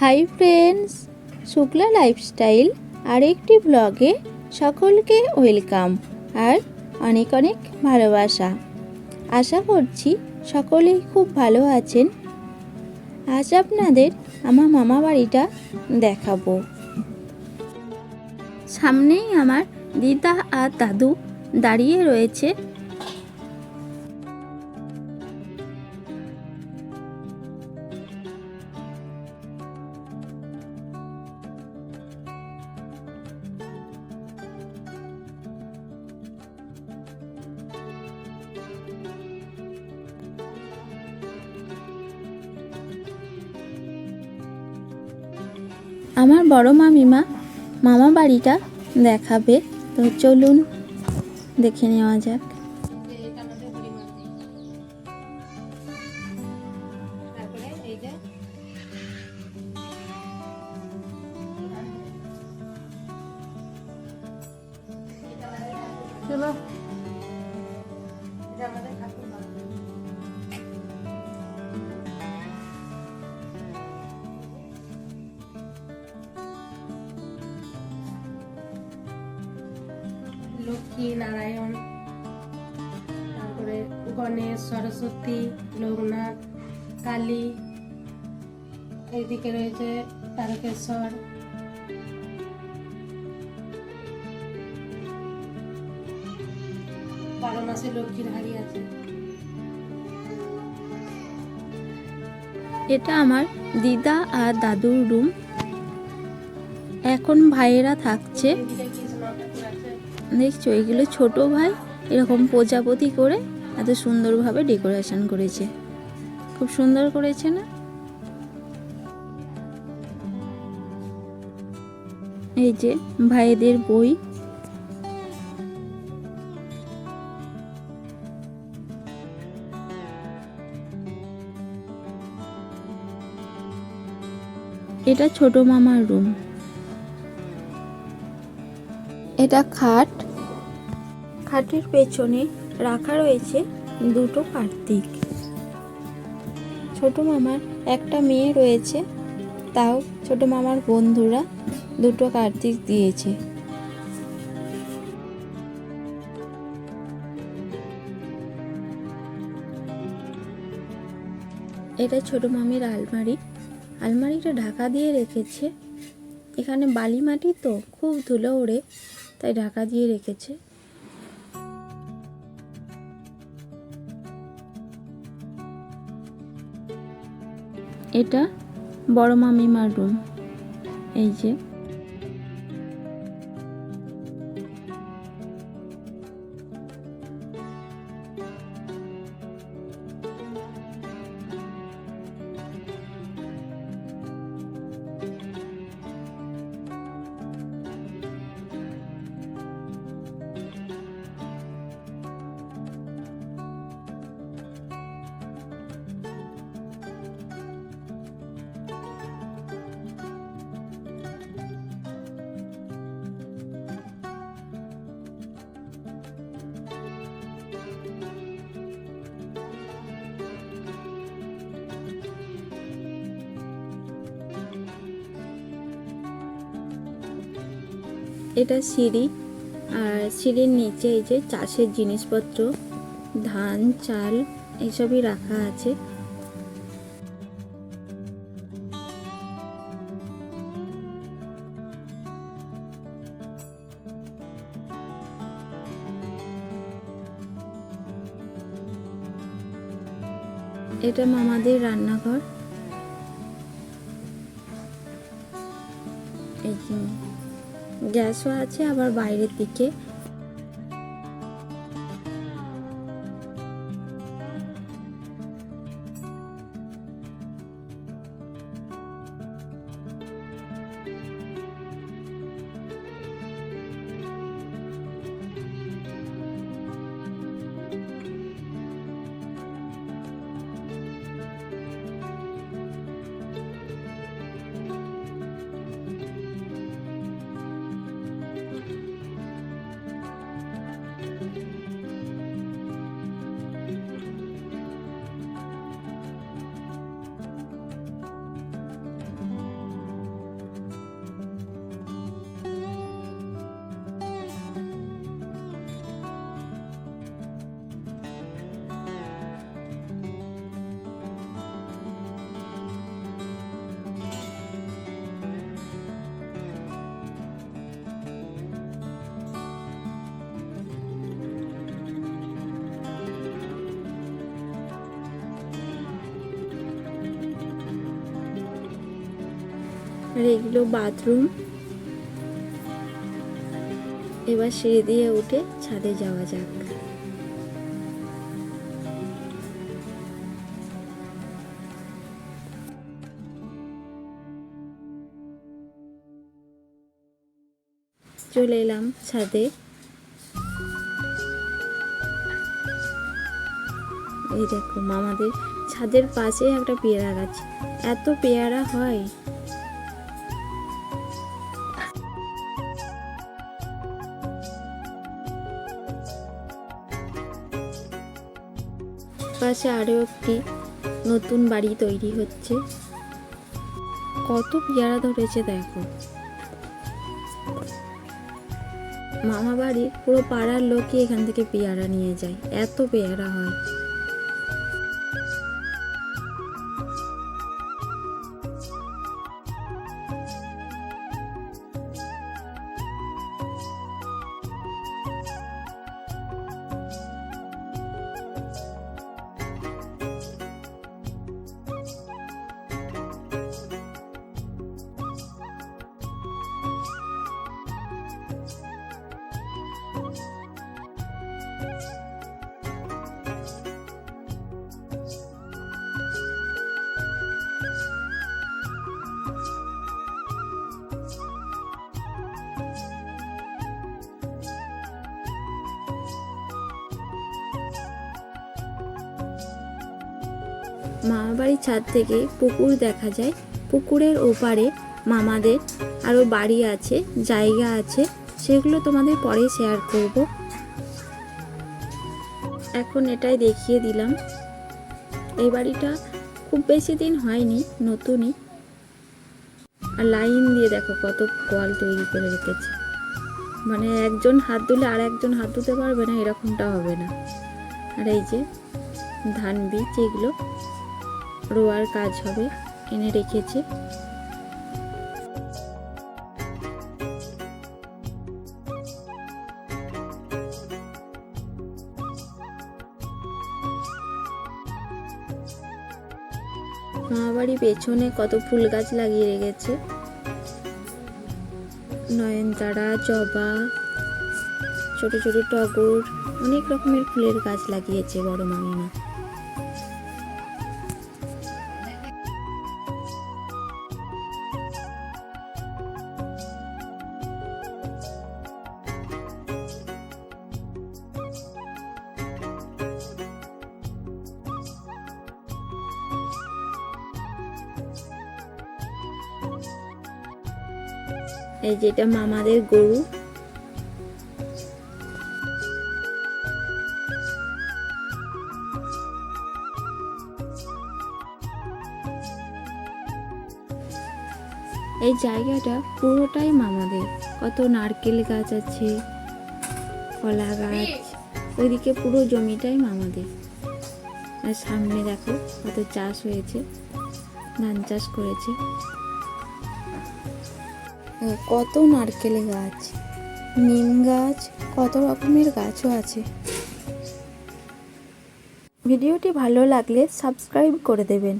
High friends Shukla lifestyle আরেকটি ব্লগে সকলকে ওয়েলকাম আর অনেক অনেক ভালোবাসা। আশা করছি সকলেই খুব ভালো আছেন। আজ আপনাদের আমার মামা বাড়িটা দেখাবো। সামনেই আমার দিদা আর দাদু দাঁড়িয়ে রয়েছে আমার বড় মামিমা মামা বাড়িটা দেখাবে। তো চলুন দেখে নেওয়া যাক। চলো। এটা আমাদের লক্ষ্মী নারায়ণ, তারপরে গণেশ, সরস্বতী, লোকনাথ, কালী এইদিকে রয়েছে তারকেশ্বর। বারো মাসে লক্ষ্মীর হাড়ি আছে। এটা আমার দিদা আর দাদুর রুম। এখন ভাইয়েরা থাকছে। দেখছ? এগুলো ছোট ভাই, এরকম প্রজাপতি করে এত সুন্দরভাবে ডেকোরেশন করেছে। খুব সুন্দর করেছে না? এই যে ভাইদের বই। এটা ছোট মামার রুম এটা খাট। খাটের পেছনে রাখা রয়েছে দুটো কার্তিক। ছোট মামার একটা মেয়ে রয়েছে, তাও ছোট মামার বন্ধুরা দুটো কার্তিক দিয়েছে। এটা ছোট মামির আলমারি। আলমারিটা ঢাকা দিয়ে রেখেছে। এখানে বালি মাটি তো খুব ধুলো ওড়ে। তাই ঢাকা দিয়ে রেখেছে। এটা বড় মামিমার রুম এই যে। এটা সিঁড়ি। আর সিঁড়ির নিচে এই যে চাষের জিনিসপত্র, ধান, চাল এইসবই রাখা আছে। এটা মামাদের রান্নাঘর। এই গ্যাসও আছে আবার বাইরের দিকে। আর এগুলো বাথরুম। এবার সিঁড়ি দিয়ে উঠে ছাদে যাওয়া যাক। চলে এলাম ছাদে। এই দেখো মামাদের ছাদের পাশে একটা পেয়ারা গাছ। এত পেয়ারা হয়। পাশে আরও একটি নতুন বাড়ি তৈরি হচ্ছে। কত পেয়ারা ধরেছে দেখো। মামা বাড়ির পুরো পাড়ার লোকই এখান থেকে পেয়ারা নিয়ে যায়। এত পেয়ারা হয়। মামা বাড়ির ছাদ থেকে পুকুর দেখা যায়। পুকুরের ওপারে মামাদের আরও বাড়ি আছে, জায়গা আছে, সেগুলো তোমাদের পরে শেয়ার করব। এখন এটাই দেখিয়ে দিলাম। এই বাড়িটা খুব বেশি দিন হয়নি, নতুনই। আর লাইন দিয়ে দেখো কত কল তৈরি করে রেখেছে। মানে একজন হাত ধুলে আর একজন হাত ধুতে পারবে না, এরকমটা হবে না। আর এই যে ধান বীজ, এগুলো রোয়ার কাজ হবে, এনে রেখেছে। মামাবাড়ি পেছনে কত ফুল গাছ লাগিয়ে রেখেছে। নয়নতারা, জবা, ছোট ছোট টগর, অনেক রকমের ফুলের গাছ লাগিয়েছে বড় মামিমা। এই যেটা মামাদের গরু। এই জায়গাটা পুরোটাই মামাদের। কত নারকেল গাছ আছে, কলা গাছ, ওইদিকে পুরো জমিটাই মামাদের। আর সামনে দেখো কত চাষ হয়েছে, ধান চাষ করেছে। কত নারকেল গাছ, নিম গাছ, কত রকমের গাছও আছে। ভিডিওটি ভালো লাগলে সাবস্ক্রাইব করে দেবেন।